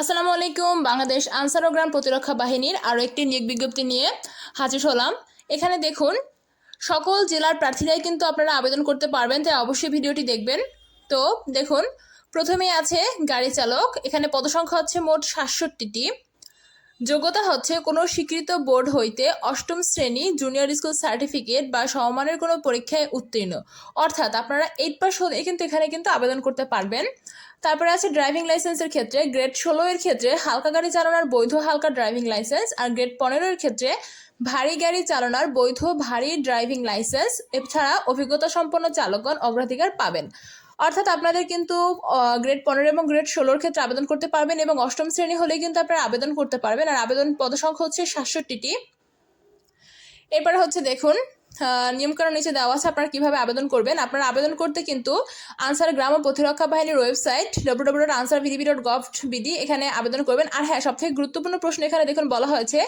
আসসালামু আলাইকুম, বাংলাদেশ আনসার ও গ্রাম প্রতিরক্ষা বাহিনীর আরও একটি নিয়োগ বিজ্ঞপ্তি নিয়ে হাজির হলাম। এখানে দেখুন, সকল জেলার প্রার্থীরাই কিন্তু আপনারা আবেদন করতে পারবেন, তাই অবশ্যই ভিডিওটি দেখবেন। তো দেখুন প্রথমে আছে গাড়ি চালক, এখানে পদসংখ্যা হচ্ছে মোট সাতষট্টিটি। যোগ্যতা হচ্ছে কোনো স্বীকৃত বোর্ড হইতে অষ্টম শ্রেণি জুনিয়র স্কুল সার্টিফিকেট বা সমমানের কোনো পরীক্ষায় উত্তীর্ণ। অর্থাৎ আপনারা এইট পাস হলে কিন্তু এখানে কিন্তু আবেদন করতে পারবেন। তারপরে আছে ড্রাইভিং লাইসেন্সের ক্ষেত্রে গ্রেড ষোলো এর ক্ষেত্রে হালকা গাড়ি চালানোর বৈধ হালকা ড্রাইভিং লাইসেন্স আর গ্রেড পনেরো এর ক্ষেত্রে ভারী গাড়ি চালানোর বৈধ ভারী ড্রাইভিং লাইসেন্স এছাড়া অভিজ্ঞতা সম্পন্ন চালকগণ অগ্রাধিকার পাবেন। অর্থাৎ আপনাদের কিন্তু গ্রেড পনেরো এবং গ্রেড ষোলোর ক্ষেত্রে আবেদন করতে পারবেন এবং অষ্টম শ্রেণি হলেই কিন্তু আপনারা আবেদন করতে পারবেন। আর আবেদন পদসংখ্যা হচ্ছে সাতষট্টিটি। এরপরে হচ্ছে দেখুন নিয়মকানুন নিচে দেওয়া আছে, আপনারা কীভাবে আবেদন করবেন। আপনারা আবেদন করতে কিন্তু আনসার গ্রাম ও প্রতিরক্ষা বাহিনীর website W W dot Ansar VDP dot gov BD এখানে আবেদন করবেন। আর হ্যাঁ সবথেকে গুরুত্বপূর্ণ প্রশ্ন এখানে দেখুন বলা হয়েছে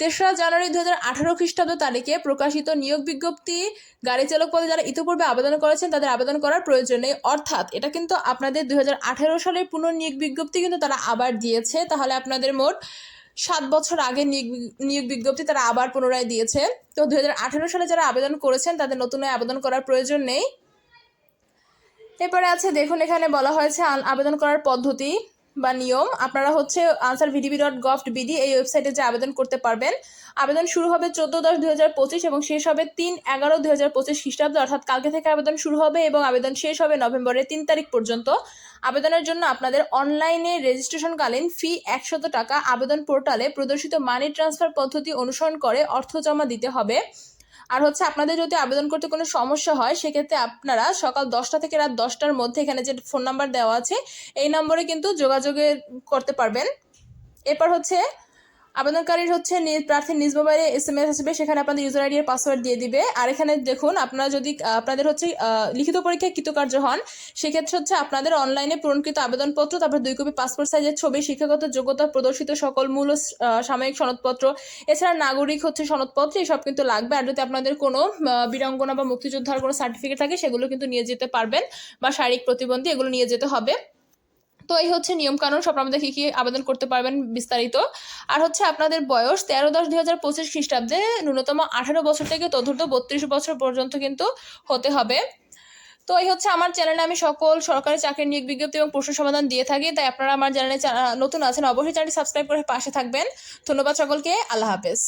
তেসরা জানুয়ারি দু হাজার আঠারো খ্রিস্টাব্দ তারিখে প্রকাশিত নিয়োগ বিজ্ঞপ্তি, গাড়ি চালক পদে যারা ইতিপূর্বে আবেদন করেছেন তাদের আবেদন করার প্রয়োজন নেই। অর্থাৎ এটা কিন্তু আপনাদের দু হাজার আঠারো সালের পুনর্নিয়োগ বিজ্ঞপ্তি কিন্তু তারা আবার দিয়েছে। তাহলে আপনাদের মোট সাত বছর আগে নিয়োগ বিজ্ঞপ্তি তারা আবার পুনরায় দিয়েছে। তো দু হাজার আঠেরো সালে যারা আবেদন করেছেন তাদের নতুন আবেদন করার প্রয়োজন নেই। এরপরে আছে, দেখুন এখানে বলা হয়েছে আবেদন করার পদ্ধতি। বা নিয়ম, আপনারা হচ্ছে Ansar VDP dot gov BD এই ওয়েবসাইটে যে আবেদন করতে পারবেন। আবেদন শুরু হবে চোদ্দ দশ দু হাজার পঁচিশ এবং শেষ হবে তিন এগারো দু হাজার পঁচিশ খ্রিস্টাব্দে। অর্থাৎ কালকে থেকে আবেদন শুরু হবে এবং আবেদন শেষ হবে নভেম্বরের তিন তারিখ পর্যন্ত। আবেদনের জন্য আপনাদের অনলাইনে রেজিস্ট্রেশনকালীন ফি একশত টাকা। আবেদন পোর্টালে প্রদর্শিত মানি ট্রান্সফার পদ্ধতি অনুসরণ করে অর্থ জমা দিতে হবে। আর হচ্ছে আপনাদের যদি আবেদন করতে কোনো সমস্যা হয়, সেক্ষেত্রে আপনারা সকাল দশটা থেকে রাত দশটার মধ্যে এখানে যে ফোন নাম্বার দেওয়া আছে, এই নম্বরে কিন্তু যোগাযোগে করতে পারবেন। এরপর হচ্ছে আবেদনকারীর হচ্ছে প্রার্থীর নিজ মোবাইলে এস এম এস আসবে, সেখানে আপনাদের ইউজার আইডি এর পাসওয়ার্ড দিয়ে দিবে। আর এখানে দেখুন, আপনারা যদি আপনাদের হচ্ছে লিখিত পরীক্ষায় কৃতকার্য হন, সেক্ষেত্রে হচ্ছে আপনাদের অনলাইনে পূরণকৃত আবেদনপত্র, তারপর দুই কপি পাসপোর্ট সাইজের ছবি, শিক্ষাগত যোগ্যতা, প্রদর্শিত সকল মূল সাময়িক সনদপত্র, এছাড়া নাগরিক হচ্ছে সনদপত্র, এসব কিন্তু লাগবে। আর যদি আপনাদের কোনো বীরাঙ্গনা বা মুক্তিযোদ্ধার কোনো সার্টিফিকেট থাকে, সেগুলো কিন্তু নিয়ে যেতে পারবেন, বা শারীরিক প্রতিবন্ধী, এগুলো নিয়ে যেতে হবে। তো এই হচ্ছে নিয়ম কানুন সব আমাদের কি কি আবেদন করতে পারবেন বিস্তারিত। আর হচ্ছে আপনাদের বয়স তেরো দশ দুই হাজার পঁচিশ খ্রিস্টাব্দে ন্যূনতম আঠারো বছর থেকে চতুর্থ বত্রিশ বছর পর্যন্ত কিন্তু হতে হবে। তো এই হচ্ছে আমার চ্যানেলে আমি সকল সরকারি চাকরির নিয়োগ বিজ্ঞপ্তি এবং প্রশ্ন সমাধান দিয়ে থাকি, তাই আপনারা আমার চ্যানেলে নতুন আছেন অবশ্যই চ্যানেলটি সাবস্ক্রাইব করে পাশে থাকবেন। ধন্যবাদ সকলকে, আল্লাহ হাফেজ।